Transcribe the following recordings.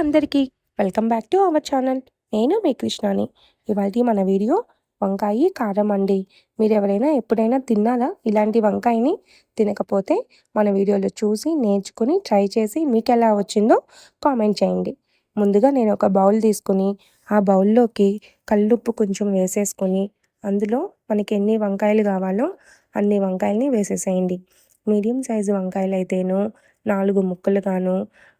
అందరికీ welcome back to our channel. నేను మీ కృష్ణాని. ఇవాళ మన వీడియో వంకాయ కారం అండి. మీరు ఎవరైనా ఎప్పుడైనా తిన్నారా? ఇలాంటి వంకాయని తినకపోతే మన వీడియోలో చూసి నేర్చుకుని ట్రై చేసి మీకు ఎలా వచ్చిందో కామెంట్ చేయండి. ముందుగా నేను ఒక బౌల్ తీసుకుని ఆ బౌల్లోకి కల్లుప్పు కొంచెం వేసేసుకొని అందులో మనకి ఎన్ని వంకాయలు కావాలో అన్ని వంకాయలని వేసేసేయండి. మీడియం సైజు వంకాయలు అయితేను నాలుగు ముక్కలుగాను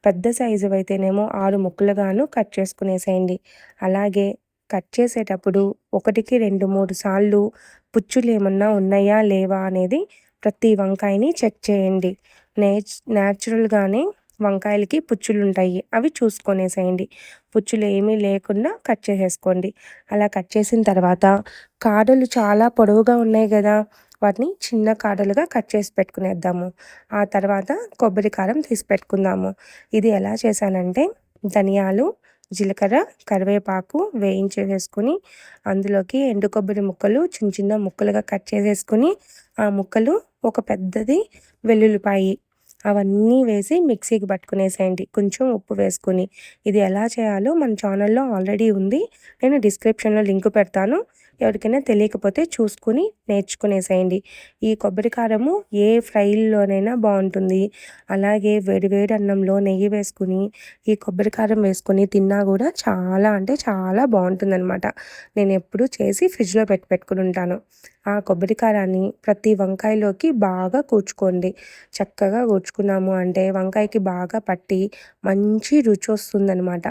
పెద్ద సైజు అయితేనేమో ఆరు ముక్కలుగాను కట్ చేసుకునేసేయండి. అలాగే కట్ చేసేటప్పుడు ఒకటికి రెండు మూడు సార్లు పుచ్చులు ఏమన్నా ఉన్నాయా లేవా అనేది ప్రతి వంకాయని చెక్ చేయండి. నేచ్ న్యాచురల్గానే వంకాయలకి పుచ్చులు ఉంటాయి అవి చూసుకొనేసేయండి. పుచ్చులు ఏమీ లేకుండా కట్ చేసేసుకోండి. అలా కట్ చేసిన తర్వాత కాడలు చాలా పొడవుగా ఉన్నాయి కదా. వాటిని చిన్న కాడలుగా కట్ చేసి పెట్టుకునేద్దాము. ఆ తర్వాత కొబ్బరి కారం తీసి పెట్టుకుందాము. ఇది ఎలా చేశానంటే ధనియాలు జీలకర్ర కరివేపాకు వేయించేసేసుకుని అందులోకి ఎండు కొబ్బరి ముక్కలు చిన్న చిన్న ముక్కలుగా కట్ చేసేసుకుని ఆ ముక్కలు ఒక పెద్దది వెల్లుల్లిపాయి అవన్నీ వేసి మిక్సీకి పట్టుకునేసేయండి. కొంచెం ఉప్పు వేసుకుని. ఇది ఎలా చేయాలో మన ఛానల్లో ఆల్రెడీ ఉంది. నేను డిస్క్రిప్షన్లో లింక్ పెడతాను. ఎవరికైనా తెలియకపోతే చూసుకుని నేర్చుకునేసేయండి. ఈ కొబ్బరి కారము ఏ ఫ్రైల్లోనైనా బాగుంటుంది. అలాగే వేడివేడి అన్నంలో నెయ్యి వేసుకుని ఈ కొబ్బరి కారం వేసుకొని తిన్నా కూడా చాలా అంటే చాలా బాగుంటుందన్నమాట. నేను ఎప్పుడు చేసి ఫ్రిడ్జ్లో పెట్టి పెట్టుకుని ఉంటాను. ఆ కొబ్బరి కారాన్ని ప్రతి వంకాయలోకి బాగా కూర్చుకోండి. చక్కగా కూర్చుకున్నాము అంటే వంకాయకి బాగా పట్టి మంచి రుచి వస్తుందన్నమాట.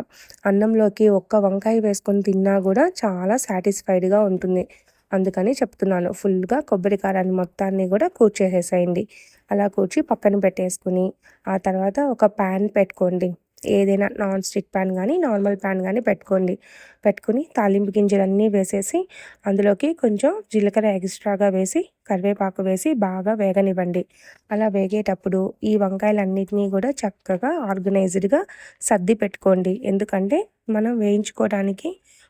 అన్నంలోకి ఒక్క వంకాయ వేసుకొని తిన్నా కూడా చాలా సాటిస్ఫైడ్గా ఉంటుంది. ఉంటుంది. అందుకని చెప్తున్నాను. ఫుల్గా కొబ్బరి కారాన్ని మొత్తాన్ని కూడా కూర్చేసేసేయండి. అలా కూర్చి పక్కన పెట్టేసుకుని ఆ తర్వాత ఒక ప్యాన్ పెట్టుకోండి. ఏదైనా నాన్ స్టిక్ ప్యాన్ కానీ నార్మల్ ప్యాన్ కానీ పెట్టుకోండి. పెట్టుకుని తాలింపు గింజలన్నీ వేసేసి అందులోకి కొంచెం జీలకర్ర ఎక్స్ట్రాగా వేసి కరివేపాకు వేసి బాగా వేగనివ్వండి. అలా వేగేటప్పుడు ఈ వంకాయలన్నిటినీ కూడా చక్కగా ఆర్గనైజ్డ్గా సర్ది పెట్టుకోండి. ఎందుకంటే మనం వేయించుకోవడానికి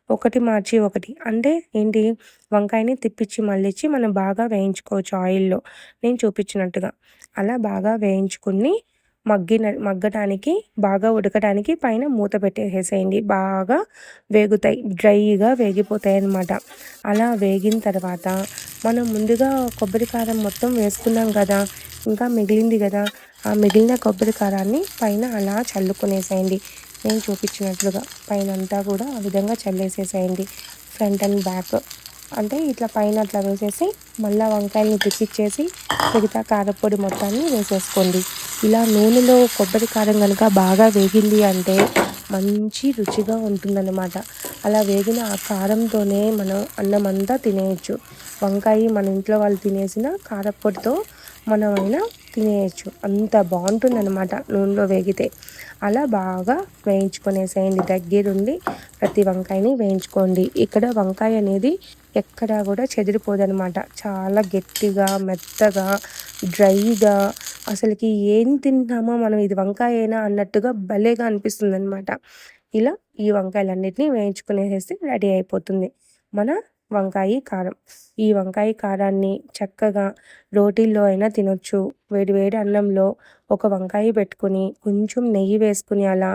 ఒకటి మార్చి ఒకటి. అంటే ఏంటి? వంకాయని తిప్పించి మళ్ళించి మనం బాగా వేయించుకోవచ్చు ఆయిల్లో. నేను చూపించినట్టుగా. అలా బాగా వేయించుకుని మగ్గిన మగ్గటానికి బాగా ఉడకడానికి పైన మూత పెట్టేసేయండి. బాగా వేగుతాయి. డ్రైగా వేగిపోతాయి అన్నమాట అలా వేగిన తర్వాత మనం ముందుగా కొబ్బరి కారం మొత్తం వేసుకున్నాం కదా ఇంకా మిగిలింది కదా ఆ మిగిలిన కొబ్బరి కారాన్ని పైన అలా చల్లుకునేసేయండి. నేను చూపించినట్లుగా పైన అంతా కూడా ఆ విధంగా చల్లేసేసేయండి. ఫ్రంట్ అండ్ బ్యాక్ అంటే ఇట్లా పైన అట్లా వేసేసి మళ్ళీ వంకాయల్ని పిచ్చిచ్చేసి మిగతా కారపొడి మొత్తాన్ని వేసేసుకోండి. ఇలా నూనెలో కొబ్బరి కారం కనుక బాగా వేగింది అంటే మంచి రుచిగా ఉంటుందన్నమాట. అలా వేగిన ఆ కారంతోనే మనం అన్నం అంతా తినేయచ్చు. వంకాయ మన ఇంట్లో వాళ్ళు తినేసిన కారపొడితో మనమైనా తినేయచ్చు. అంత బాగుంటుందన్నమాట నూనెలో వేగితే. అలా బాగా వేయించుకునేసేయండి. దగ్గరుండి ప్రతి వంకాయని వేయించుకోండి. ఇక్కడ వంకాయ అనేది ఎక్కడా కూడా చెదిరిపోదనమాట చాలా గట్టిగా మెత్తగా డ్రైగా అసలుకి ఏం తింటామో మనం ఇది వంకాయేనా అన్నట్టుగా భలేగా అనిపిస్తుంది అనమాట ఇలా ఈ వంకాయలన్నింటినీ వేయించుకునేసేసి రెడీ అయిపోతుంది. మన వంకాయ కారం. ఈ వంకాయ కారాన్ని చక్కగా రోటీల్లో అయినా తినొచ్చు. వేడి వేడి అన్నంలో ఒక వంకాయ పెట్టుకుని కొంచెం నెయ్యి వేసుకుని అలా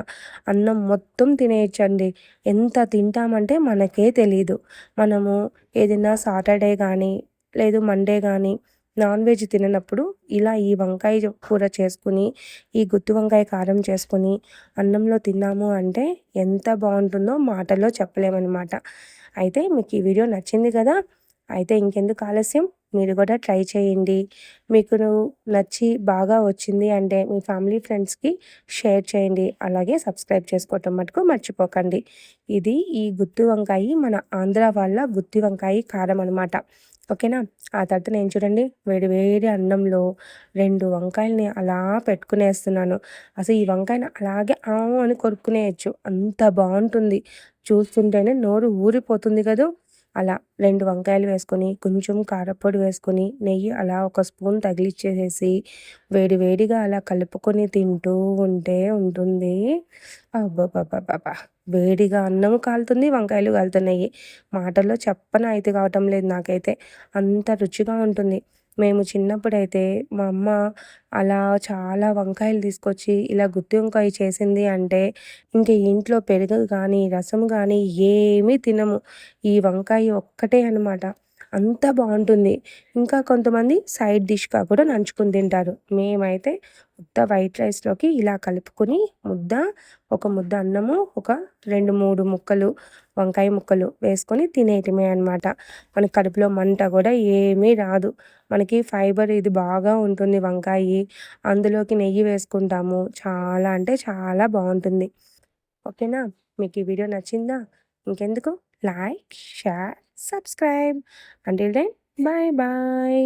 అన్నం మొత్తం తినేయచ్చండి. ఎంత తింటామంటే మనకే తెలీదు. మనము ఏదైనా సాటర్డే కానీ లేదు మండే కానీ నాన్ వెజ్ తిననప్పుడు ఇలా ఈ వంకాయ కూర చేసుకుని ఈ గుత్తి వంకాయ కారం చేసుకుని అన్నంలో తిన్నాము అంటే ఎంత బాగుంటుందో మాటల్లో చెప్పలేమన్నమాట. అయితే మీకు ఈ వీడియో నచ్చింది కదా? అయితే ఇంకెందుకు ఆలస్యం? మీరు కూడా ట్రై చేయండి. మీకు నచ్చి బాగా వచ్చింది అంటే మీ ఫ్యామిలీ ఫ్రెండ్స్కి షేర్ చేయండి. అలాగే సబ్స్క్రైబ్ చేసుకోవటం మటుకు మర్చిపోకండి. ఇది ఈ గుత్తి వంకాయ మన ఆంధ్ర వాళ్ళ గుత్తి వంకాయ కారం అనమాట ఓకేనా? ఆ తర్వాత నేను చూడండి వేడి వేడి అన్నంలో రెండు వంకాయలని అలా పెట్టుకునేస్తున్నాను. అసలు ఈ వంకాయని అలాగే ఆ అని కొరుక్కునేయచ్చు. అంత బాగుంటుంది. చూస్తుంటేనే నోరు ఊరిపోతుంది కదా. అలా రెండు వంకాయలు వేసుకొని కొంచెం కారపొడి వేసుకొని నెయ్యి అలా ఒక స్పూన్ తగిలిచ్చేసేసి వేడి వేడిగా అలా కలుపుకొని తింటూ ఉంటే ఉంటుంది. అబ్బాబాబాబా వేడిగా అన్నం కాలుతుంది వంకాయలు కాలుతున్నాయి. మాటల్లో చెప్పన అయితే కావటం లేదు నాకైతే. అంత రుచిగా ఉంటుంది. మేము చిన్నప్పుడైతే మా అమ్మ అలా చాలా వంకాయలు తీసుకొచ్చి ఇలా గుత్తి వంకాయ చేసింది అంటే ఇంక ఇంట్లో పెరుగు కానీ రసం కానీ ఏమీ తినము. ఈ వంకాయ ఒక్కటే అనమాట అంత బాగుంటుంది. ఇంకా కొంతమంది సైడ్ డిష్గా కూడా నంచుకుని తింటారు. మేమైతే ఉత్త వైట్ రైస్లోకి ఇలా కలుపుకొని ముద్ద ఒక ముద్ద అన్నము ఒక రెండు మూడు ముక్కలు వంకాయ ముక్కలు వేసుకొని తినేయటమే అనమాట మన కడుపులో మంట కూడా ఏమీ రాదు. మనకి ఫైబర్ ఇది బాగా ఉంటుంది వంకాయ. అందులోకి నెయ్యి వేసుకుంటాము. చాలా అంటే చాలా బాగుంటుంది. ఓకేనా? మీకు ఈ వీడియో నచ్చిందా? ఇంకెందుకు? Like share subscribe until then bye bye